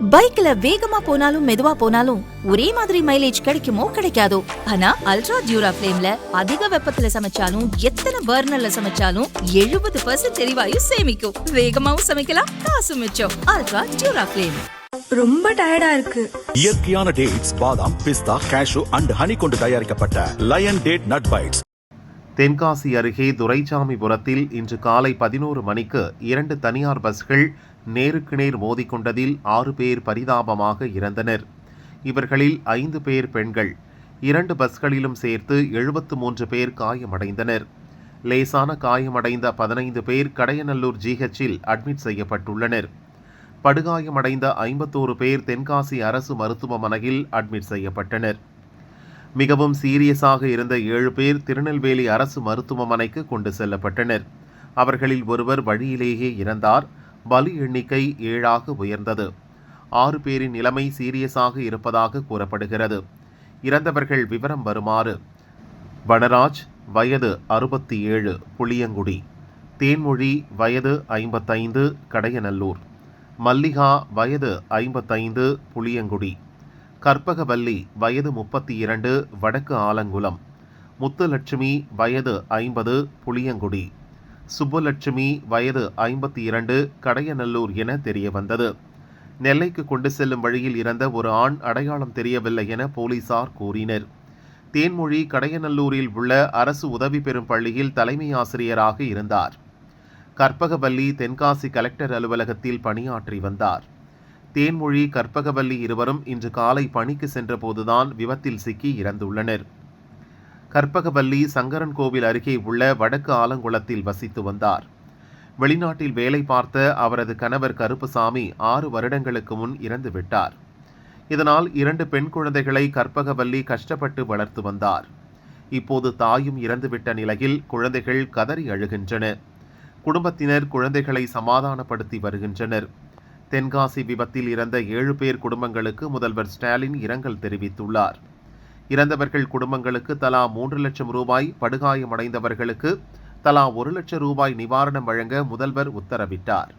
பைக்ல வேகமா போனாலும் மெதுவா போனாலும் ஒரே மாதிரி மைலேஜ் கிடைக்குமோ கிடைக்காதோ? ஆனா அல்ட்ரா டியூரா ஃபிளேம்ல அதிக வெப்பத்துல சமைச்சாலும் எத்தனை பர்னர்ல சமைச்சாலும் எழுபது பர்சன்ட் எரிவாயு சேமிக்கும். வேகமாவும் சமைக்கலாம் காசு மிச்சம். அல்ட்ரா டியூரா ஃபிளேம் ரொம்ப டயர்டா இருக்கு. இயற்கையான டேட்ஸ் பாதாம் பிஸ்தா கேஷு அண்ட் ஹனி கொண்டு தயாரிக்கப்பட்ட lion date nut bites Tenkasi அருகே துரைசாமிபுரத்தில் இன்று காலை பதினோரு மணிக்கு இரண்டு தனியார் பஸ்கள் நேருக்கு நேர் மோதிக்கொண்டதில் ஆறு பேர் பரிதாபமாக இறந்தனர். இவர்களில் ஐந்து பேர் பெண்கள். இரண்டு பஸ்களிலும் சேர்த்து எழுபத்து மூன்று பேர் காயமடைந்தனர். லேசான காயமடைந்த பதினைந்து பேர் கடையநல்லூர் ஜிஹெச்சில் அட்மிட் செய்யப்பட்டுள்ளனர். படுகாயமடைந்த ஐம்பத்தோரு பேர் தென்காசி அரசு மருத்துவமனையில் அட்மிட் செய்யப்பட்டனர். மிகவும் சீரியஸாக இருந்த ஏழு பேர் திருநெல்வேலி அரசு மருத்துவமனைக்கு கொண்டு செல்லப்பட்டனர். அவர்களில் ஒருவர் வழியிலேயே இறந்தார். பலி எண்ணிக்கை ஏழாக உயர்ந்தது. ஆறு பேரின் நிலைமை சீரியஸாக இருப்பதாக கூறப்படுகிறது. இறந்தவர்கள் விவரம் வருமாறு வனராஜ் வயது அறுபத்தி ஏழு புளியங்குடி தேன்மொழி வயது ஐம்பத்தைந்து கடையநல்லூர் மல்லிகா வயது ஐம்பத்தைந்து புளியங்குடி. கற்பகவல்லி வயது முப்பத்தி இரண்டு வடக்கு ஆலங்குளம். முத்துலட்சுமி வயது ஐம்பது புளியங்குடி. சுப்புலட்சுமி வயது ஐம்பத்தி இரண்டு கடையநல்லூர் என தெரியவந்தது. நெல்லைக்கு கொண்டு செல்லும் வழியில் இறந்த ஒரு ஆண் அடையாளம் தெரியவில்லை என போலீசார் கூறினர். தேன்மொழி கடையநல்லூரில் உள்ள அரசு உதவி பெறும் பள்ளியில் தலைமை ஆசிரியராக இருந்தார். கற்பகவல்லி தென்காசி கலெக்டர் அலுவலகத்தில் பணியாற்றி வந்தார். தேன்மொழி கற்பகவல்லி இருவரும் இன்று காலை பணிக்கு சென்றபோதுதான் விபத்தில் சிக்கி இறந்துள்ளனர். கற்பகவல்லி சங்கரன் கோவில் அருகே உள்ள வடக்கு ஆலங்குளத்தில் வசித்து வந்தார். வெளிநாட்டில் வேலை பார்த்த அவரது கணவர் கருப்புசாமி ஆறு வருடங்களுக்கு முன் இறந்து விட்டார். இதனால் இரண்டு பெண் குழந்தைகளை கற்பகவல்லி கஷ்டப்பட்டு வளர்த்து வந்தார். இப்போது தாயும் இறந்துவிட்ட நிலையில் குழந்தைகள் கதறி அழுகின்றன. குடும்பத்தினர் குழந்தைகளை சமாதானப்படுத்தி வருகின்றனர். தென்காசி விபத்தில் இறந்த ஏழு பேர் குடும்பங்களுக்கு முதல்வர் ஸ்டாலின் இரங்கல் தெரிவித்துள்ளார். இறந்தவர்கள் குடும்பங்களுக்கு தலா மூன்று லட்சம் ரூபாய் படுகாயமடைந்தவர்களுக்கு தலா ஒரு லட்சம் ரூபாய் நிவாரணம் வழங்க முதல்வர் உத்தரவிட்டார்.